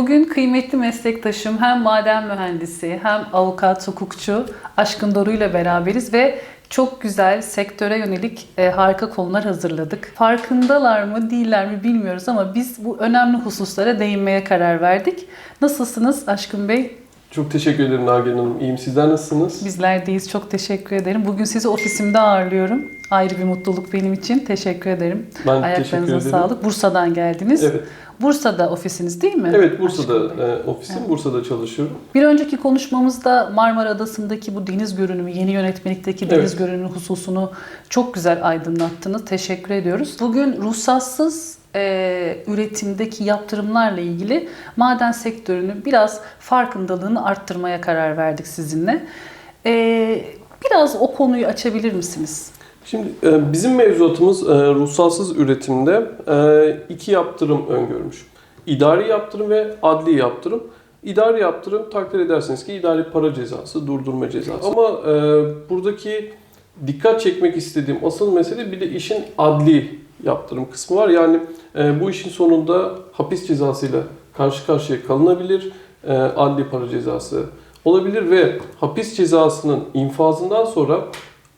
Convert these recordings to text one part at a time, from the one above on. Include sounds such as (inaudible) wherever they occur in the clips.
Bugün kıymetli meslektaşım hem maden mühendisi hem avukat, hukukçu Aşkın Doru ile beraberiz ve çok güzel sektöre yönelik e, harika konular hazırladık. Farkındalar mı değiller mi bilmiyoruz ama biz bu önemli hususlara değinmeye karar verdik. Nasılsınız Aşkın Bey? Çok teşekkür ederim Nagihan Hanım. İyiyim. Sizler nasılsınız? Bizler deyiz. Çok teşekkür ederim. Bugün sizi ofisimde ağırlıyorum. Ayrı bir mutluluk benim için. Teşekkür ederim. Ben Ayaklarınıza teşekkür ederim. sağlık. Bursa'dan geldiniz. Evet. Bursa'da ofisiniz değil mi? Evet, Bursa'da e, ofisim. Bursa'da çalışıyorum. Bir önceki konuşmamızda Marmara Adası'ndaki bu deniz görünümü, yeni yönetmelikteki deniz Evet. görünümü hususunu çok güzel aydınlattınız. Teşekkür ediyoruz. Bugün ruhsatsız e, üretimdeki yaptırımlarla ilgili maden sektörünü biraz farkındalığını arttırmaya karar verdik sizinle. E, biraz o konuyu açabilir misiniz? Şimdi e, bizim mevzuatımız e, ruhsatsız üretimde e, iki yaptırım öngörmüş. İdari yaptırım ve adli yaptırım. İdari yaptırım takdir edersiniz ki idari para cezası, durdurma cezası. Ama buradaki dikkat çekmek istediğim asıl mesele bir de işin adli yaptırım kısmı var. Yani bu işin sonunda hapis cezasıyla karşı karşıya kalınabilir. Adli para cezası olabilir ve hapis cezasının infazından sonra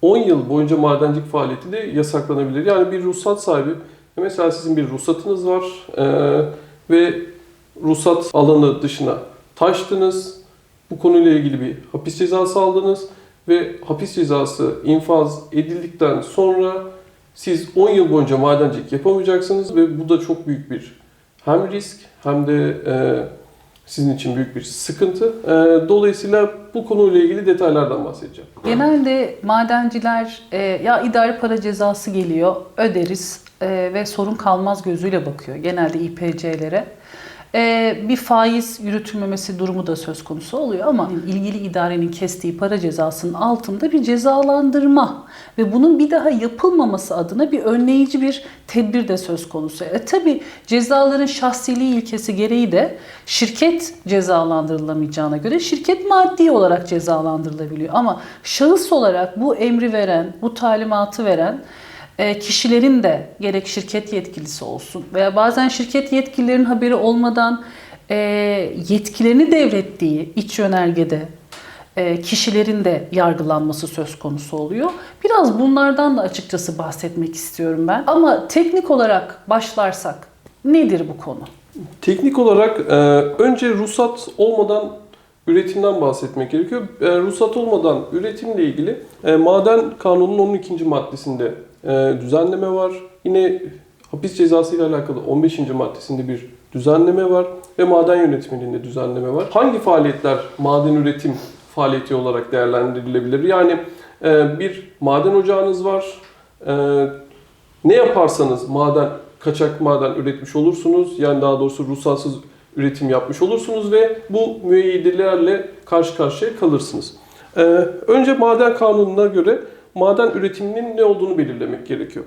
10 yıl boyunca madencilik faaliyeti de yasaklanabilir. Yani bir ruhsat sahibi, mesela sizin bir ruhsatınız var e, ve ruhsat alanı dışına taştınız. Bu konuyla ilgili bir hapis cezası aldınız ve hapis cezası infaz edildikten sonra siz 10 yıl boyunca madencilik yapamayacaksınız ve bu da çok büyük bir hem risk hem de e, sizin için büyük bir sıkıntı. E, dolayısıyla bu konuyla ilgili detaylardan bahsedeceğim. Genelde madenciler e, ya idari para cezası geliyor öderiz e, ve sorun kalmaz gözüyle bakıyor genelde İPC'lere. E, bir faiz yürütülmemesi durumu da söz konusu oluyor ama ilgili idarenin kestiği para cezasının altında bir cezalandırma ve bunun bir daha yapılmaması adına bir önleyici bir tedbir de söz konusu. E tabi cezaların şahsiliği ilkesi gereği de şirket cezalandırılamayacağına göre şirket maddi olarak cezalandırılabiliyor. Ama şahıs olarak bu emri veren, bu talimatı veren kişilerin de gerek şirket yetkilisi olsun veya bazen şirket yetkililerin haberi olmadan e, yetkilerini devrettiği iç yönergede e, kişilerin de yargılanması söz konusu oluyor. Biraz bunlardan da açıkçası bahsetmek istiyorum ben. Ama teknik olarak başlarsak nedir bu konu? Teknik olarak e, önce ruhsat olmadan üretimden bahsetmek gerekiyor. E, ruhsat olmadan üretimle ilgili e, Maden Kanunu'nun 12. maddesinde e, düzenleme var. Yine hapis cezası ile alakalı 15. maddesinde bir düzenleme var ve maden yönetmeliğinde düzenleme var. Hangi faaliyetler maden üretim faaliyeti olarak değerlendirilebilir? Yani e, bir maden ocağınız var. E, ne yaparsanız maden kaçak maden üretmiş olursunuz. Yani daha doğrusu ruhsatsız üretim yapmış olursunuz ve bu müeyyidelerle karşı karşıya kalırsınız. Ee, önce maden kanununa göre maden üretiminin ne olduğunu belirlemek gerekiyor.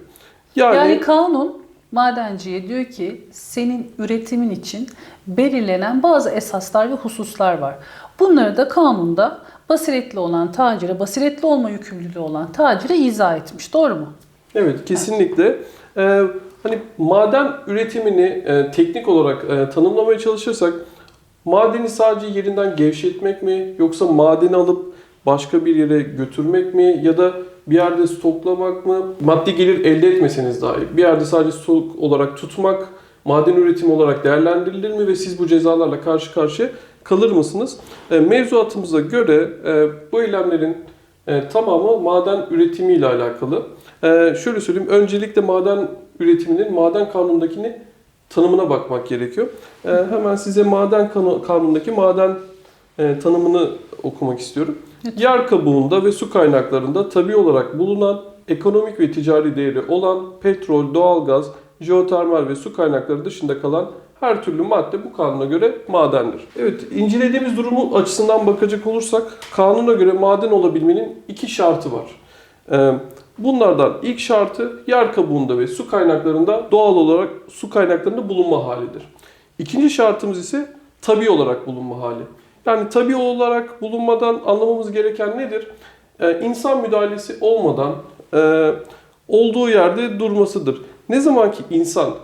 Yani, Yani kanun madenciye diyor ki senin üretimin için belirlenen bazı esaslar ve hususlar var. Bunları da kanunda basiretli olan tacire, basiretli olma yükümlülüğü olan tacire izah etmiş. Doğru mu? evet kesinlikle. Ee, hani maden üretimini e, teknik olarak e, tanımlamaya çalışırsak madeni sadece yerinden gevşetmek mi yoksa madeni alıp başka bir yere götürmek mi ya da bir yerde stoklamak mı? Maddi gelir elde etmeseniz dahi bir yerde sadece stok olarak tutmak maden üretimi olarak değerlendirilir mi ve siz bu cezalarla karşı karşıya kalır mısınız? E, mevzuatımıza göre e, bu eylemlerin e, tamamı maden üretimi ile alakalı. Şöyle söyleyeyim, öncelikle maden üretiminin maden kanunundakini tanımına bakmak gerekiyor. Hemen size maden kanu- kanunundaki maden tanımını okumak istiyorum. Yer kabuğunda ve su kaynaklarında tabi olarak bulunan ekonomik ve ticari değeri olan petrol, doğalgaz, jeotermal ve su kaynakları dışında kalan her türlü madde bu kanuna göre madendir. Evet, incelediğimiz durumu açısından bakacak olursak kanuna göre maden olabilmenin iki şartı var. Ee, Bunlardan ilk şartı yer kabuğunda ve su kaynaklarında doğal olarak su kaynaklarında bulunma halidir. İkinci şartımız ise tabi olarak bulunma hali. Yani tabi olarak bulunmadan anlamamız gereken nedir? Ee, insan müdahalesi olmadan e, olduğu yerde durmasıdır. Ne zaman ki insan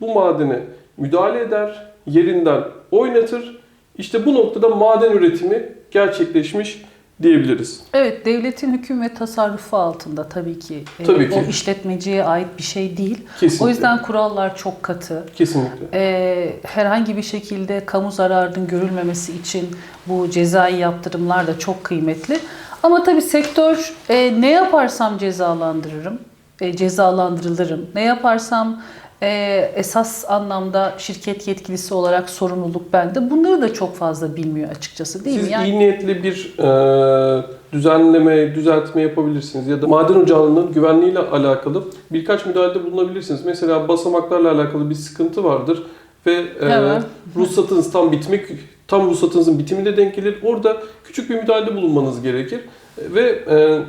bu madene müdahale eder yerinden oynatır. İşte bu noktada maden üretimi gerçekleşmiş diyebiliriz. Evet, devletin hüküm ve tasarrufu altında tabii ki. e, Tabii ki. O işletmeciye ait bir şey değil. Kesinlikle. O yüzden kurallar çok katı. kesinlikle. E, herhangi bir şekilde kamu zararının görülmemesi için bu cezai yaptırımlar da çok kıymetli. Ama tabii sektör e, ne yaparsam cezalandırırım, e, cezalandırılırım. Ne yaparsam e, esas anlamda şirket yetkilisi olarak sorumluluk bende. Bunları da çok fazla bilmiyor açıkçası değil Siz mi? Yani iyi niyetli bir e, düzenleme, düzeltme yapabilirsiniz ya da maden ocağının güvenliğiyle alakalı birkaç müdahalede bulunabilirsiniz. Mesela basamaklarla alakalı bir sıkıntı vardır ve e, Evet. ruhsatınız tam bitmek, tam ruhsatınızın bitimine denk gelir. Orada küçük bir müdahalede bulunmanız gerekir ve e,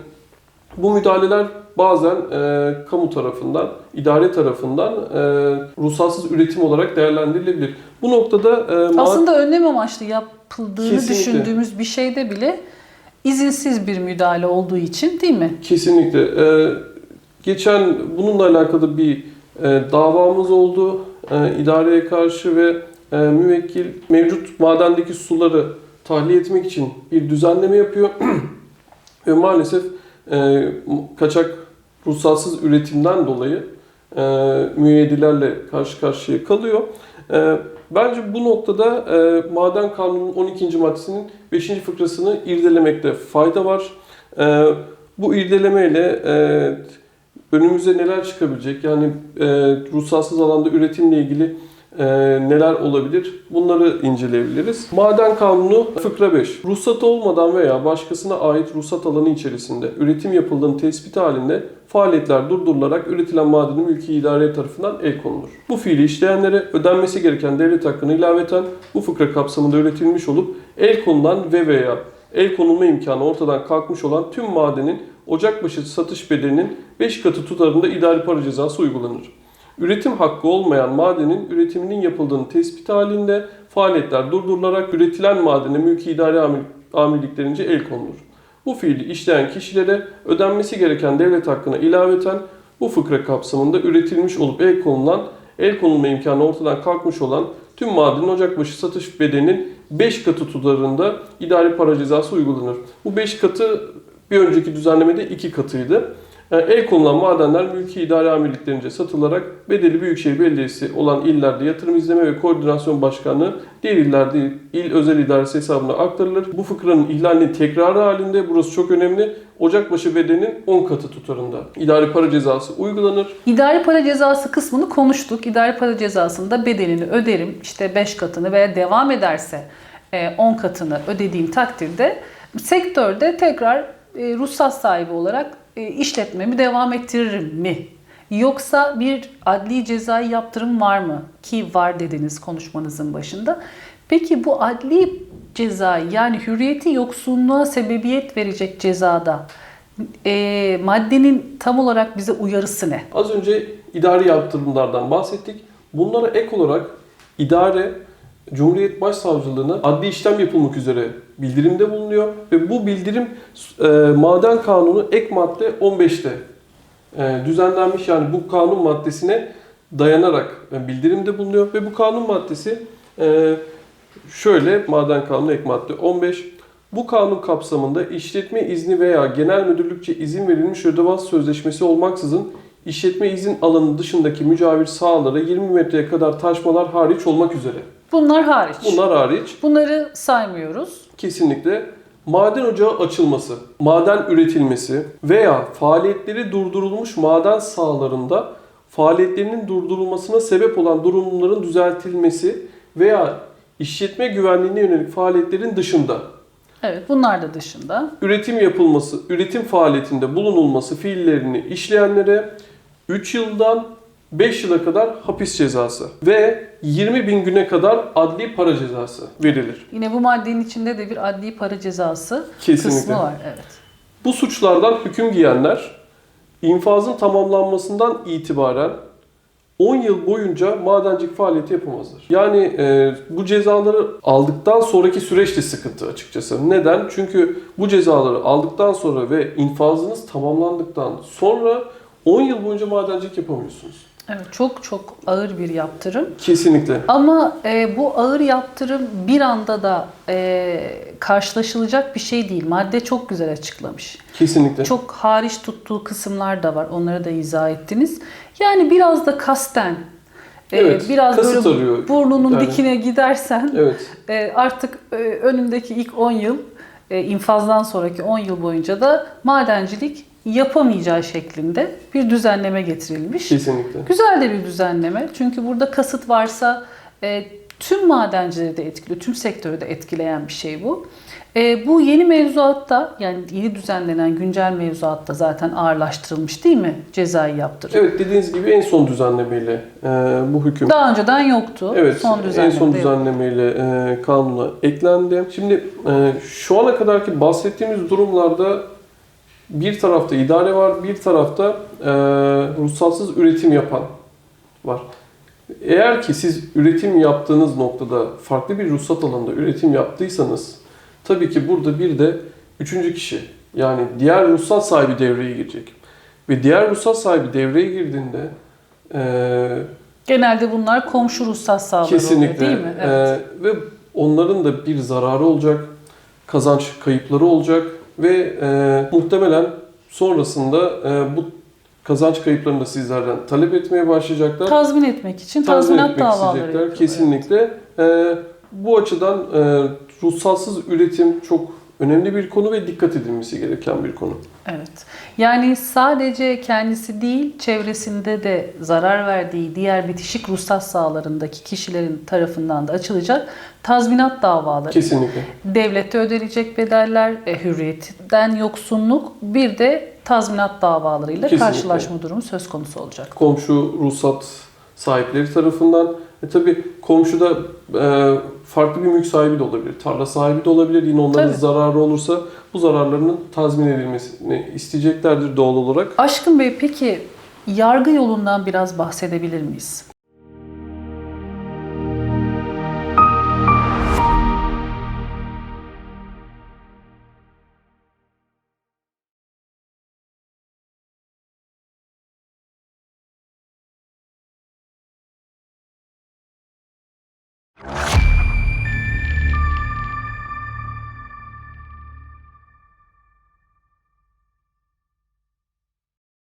bu müdahaleler bazen e, kamu tarafından, idare tarafından e, ruhsatsız üretim olarak değerlendirilebilir. Bu noktada e, Aslında önlem amaçlı yapıldığını Kesinlikle. düşündüğümüz bir şeyde bile izinsiz bir müdahale olduğu için değil mi? Kesinlikle. Ee, geçen bununla alakalı bir e, davamız oldu. E, idareye karşı ve e, müvekkil mevcut madendeki suları tahliye etmek için bir düzenleme yapıyor. (clears throat) ve maalesef e, kaçak ruhsatsız üretimden dolayı e, müeyyidlerle karşı karşıya kalıyor. E, bence bu noktada e, Maden Kanunu'nun 12. maddesinin 5. fıkrasını irdelemekte fayda var. E, bu irdelemeyle e, önümüze neler çıkabilecek? Yani e, ruhsatsız alanda üretimle ilgili e, neler olabilir? Bunları inceleyebiliriz. Maden Kanunu fıkra 5. Ruhsat olmadan veya başkasına ait ruhsat alanı içerisinde üretim yapıldığını tespit halinde faaliyetler durdurularak üretilen madenin mülki idare tarafından el konulur. Bu fiili işleyenlere ödenmesi gereken devlet hakkını ilaveten bu fıkra kapsamında üretilmiş olup el konulan ve veya el konulma imkanı ortadan kalkmış olan tüm madenin ocakbaşı satış bedelinin 5 katı tutarında idari para cezası uygulanır. Üretim hakkı olmayan madenin üretiminin yapıldığını tespit halinde faaliyetler durdurularak üretilen madene mülki amir, amirliklerince el konulur. Bu fiili işleyen kişilere ödenmesi gereken devlet hakkına ilaveten bu fıkra kapsamında üretilmiş olup el konulan, el konulma imkanı ortadan kalkmış olan tüm madenin ocakbaşı satış bedelinin 5 katı tutarında idari para cezası uygulanır. Bu 5 katı bir önceki düzenlemede 2 katıydı. El konulan madenler mülki idare amirliklerince satılarak bedeli Büyükşehir Belediyesi olan illerde yatırım izleme ve koordinasyon başkanlığı diğer illerde il özel idaresi hesabına aktarılır. Bu fıkranın ihlalinin tekrarı halinde burası çok önemli. Ocakbaşı bedelinin 10 katı tutarında idari para cezası uygulanır. İdari para cezası kısmını konuştuk. İdari para cezasında bedelini öderim. İşte 5 katını veya devam ederse e, 10 katını ödediğim takdirde sektörde tekrar e, ruhsat sahibi olarak e, işletmemi devam ettiririm mi? Yoksa bir adli cezai yaptırım var mı? Ki var dediniz konuşmanızın başında. Peki bu adli cezai yani hürriyeti yoksunluğa sebebiyet verecek cezada e, maddenin tam olarak bize uyarısı ne? Az önce idari yaptırımlardan bahsettik. Bunlara ek olarak idare Cumhuriyet Başsavcılığına adli işlem yapılmak üzere bildirimde bulunuyor ve bu bildirim e, Maden Kanunu ek madde 15'te e, düzenlenmiş yani bu kanun maddesine dayanarak e, bildirimde bulunuyor ve bu kanun maddesi e, şöyle Maden Kanunu ek madde 15 bu kanun kapsamında işletme izni veya genel müdürlükçe izin verilmiş ödevaz sözleşmesi olmaksızın işletme izin alanı dışındaki mücavir sahalara 20 metreye kadar taşmalar hariç olmak üzere. Bunlar hariç. Bunlar hariç Bunları saymıyoruz. kesinlikle maden ocağı açılması, maden üretilmesi veya faaliyetleri durdurulmuş maden sahalarında faaliyetlerinin durdurulmasına sebep olan durumların düzeltilmesi veya işletme güvenliğine yönelik faaliyetlerin dışında Evet bunlar da dışında. üretim yapılması, üretim faaliyetinde bulunulması fiillerini işleyenlere 3 yıldan 5 yıla kadar hapis cezası ve 20 bin güne kadar adli para cezası verilir. Yine bu maddenin içinde de bir adli para cezası Kesinlikle. kısmı var. Evet. Bu suçlardan hüküm giyenler infazın tamamlanmasından itibaren 10 yıl boyunca madencilik faaliyeti yapamazlar. Yani e, bu cezaları aldıktan sonraki süreç de sıkıntı açıkçası. Neden? Çünkü bu cezaları aldıktan sonra ve infazınız tamamlandıktan sonra 10 yıl boyunca madencilik yapamıyorsunuz. Evet, çok çok ağır bir yaptırım. Kesinlikle. Ama e, bu ağır yaptırım bir anda da e, karşılaşılacak bir şey değil. Madde çok güzel açıklamış. Kesinlikle. Çok hariç tuttuğu kısımlar da var. Onları da izah ettiniz. Yani biraz da kasten, e, Evet, biraz böyle arıyor. burnunun Yani- dikine gidersen Evet. e, artık e, önündeki ilk 10 yıl, infazdan sonraki 10 yıl boyunca da madencilik yapamayacağı şeklinde bir düzenleme getirilmiş. Kesinlikle. Güzel de bir düzenleme. Çünkü burada kasıt varsa e, tüm madencileri de etkiliyor, tüm sektörü de etkileyen bir şey bu. E, bu yeni mevzuatta yani yeni düzenlenen güncel mevzuatta zaten ağırlaştırılmış değil mi cezai yaptırım? Evet dediğiniz gibi en son düzenlemeyle e, bu hüküm Daha önceden yoktu. Evet, son en son düzenlemeyle e, kanuna eklendi. Şimdi e, şu ana kadarki bahsettiğimiz durumlarda bir tarafta idare var, bir tarafta e, ruhsatsız üretim yapan var. Eğer ki siz üretim yaptığınız noktada farklı bir ruhsat alanında üretim yaptıysanız tabii ki burada bir de üçüncü kişi yani diğer ruhsat sahibi devreye girecek. Ve diğer ruhsat sahibi devreye girdiğinde e, Genelde bunlar komşu ruhsat sahaları Kesinlikle. oluyor değil mi? Ee, Evet. ve onların da bir zararı olacak, kazanç kayıpları olacak ve e, muhtemelen sonrasında e, bu kazanç kayıplarını da sizlerden talep etmeye başlayacaklar. Tazmin etmek için Tazmin tazminat etmek davaları. Kesinlikle. E, bu açıdan e, ruhsatsız üretim çok önemli bir konu ve dikkat edilmesi gereken bir konu. Evet. Yani sadece kendisi değil, çevresinde de zarar verdiği diğer bitişik ruhsat sahalarındaki kişilerin tarafından da açılacak tazminat davaları. Kesinlikle. Devlete ödenecek bedeller, e, hürriyetten yoksunluk, bir de tazminat davalarıyla Kesinlikle. karşılaşma durumu söz konusu olacak. komşu ruhsat sahipleri tarafından. E tabi komşuda e, farklı bir mülk sahibi de olabilir, tarla sahibi de olabilir. Yine onların Tabii. zararı olursa bu zararlarının tazmin edilmesini isteyeceklerdir doğal olarak. Aşkın Bey peki yargı yolundan biraz bahsedebilir miyiz?